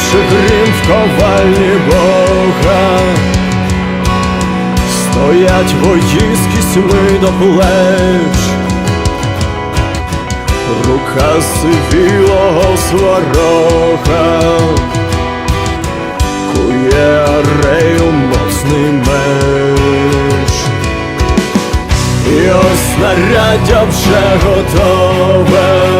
Гуркоче грім в ковальні Бога, стоять вої з кісьми до плеч, рука сивілого сварога, кує арею моцний меч. І ось снаряддя вже готове.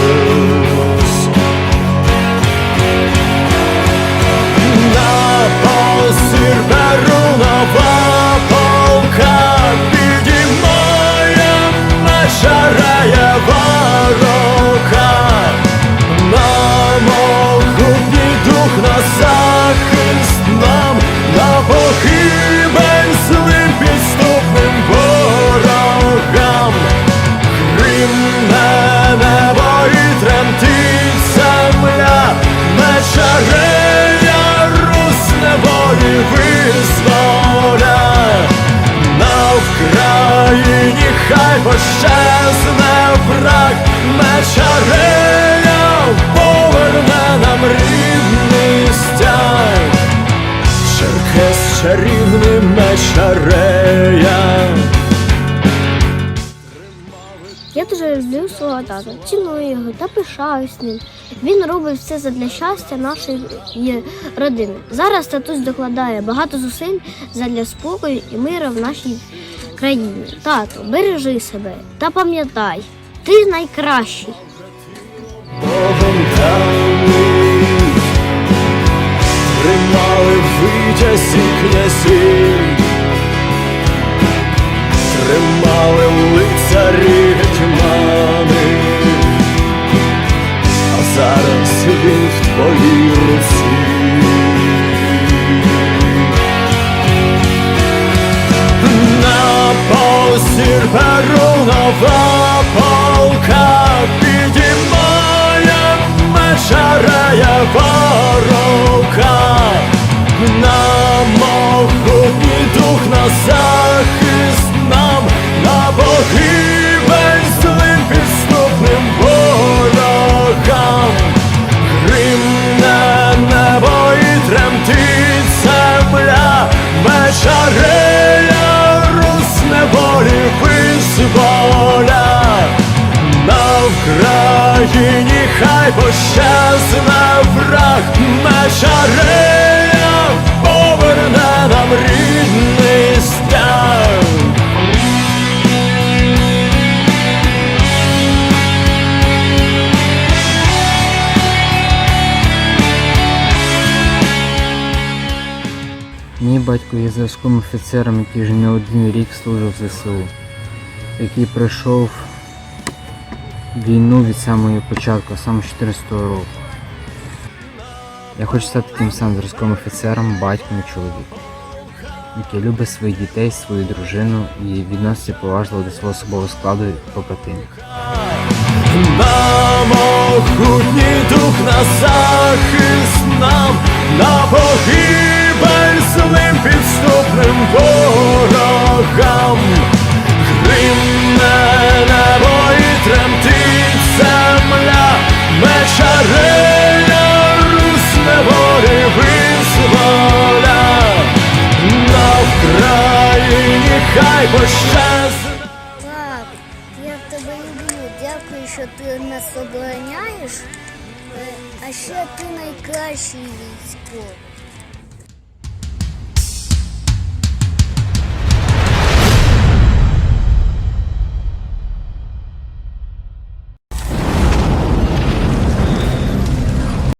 Хай пощезне враг, мечарея поверне нам рідний стяг. Черкес чарівний мечарея. Я дуже люблю свого тата, ціную його та пишаюсь ним. Він робить все задля щастя нашої родини. Зараз татусь докладає багато зусиль задля спокою і миру в нашій країні. Тато, бережи себе та пам'ятай, ти найкращий. Тримали витязі князі, тримали лицарі гетьмани, а зараз він в твоїй руці. Хай пощезне враг, мечарея поверне нам рідний стяг. Мій батько є зв'язковим офіцером, який вже не один рік служив в ЗСУ, який пройшов війну від самого початку, саме з 14 року. Я хочу стати таким самим зв'язковим офіцером, батьком і чоловіком, який любить своїх дітей, свою дружину і відноситься поважливо до свого особового складу і побратимів. На могутній дух на захист нам, на погибель злим підступним тебе люблю. Дякую, що ти нас обороняєш. Е, А ще ти найкращий військовий.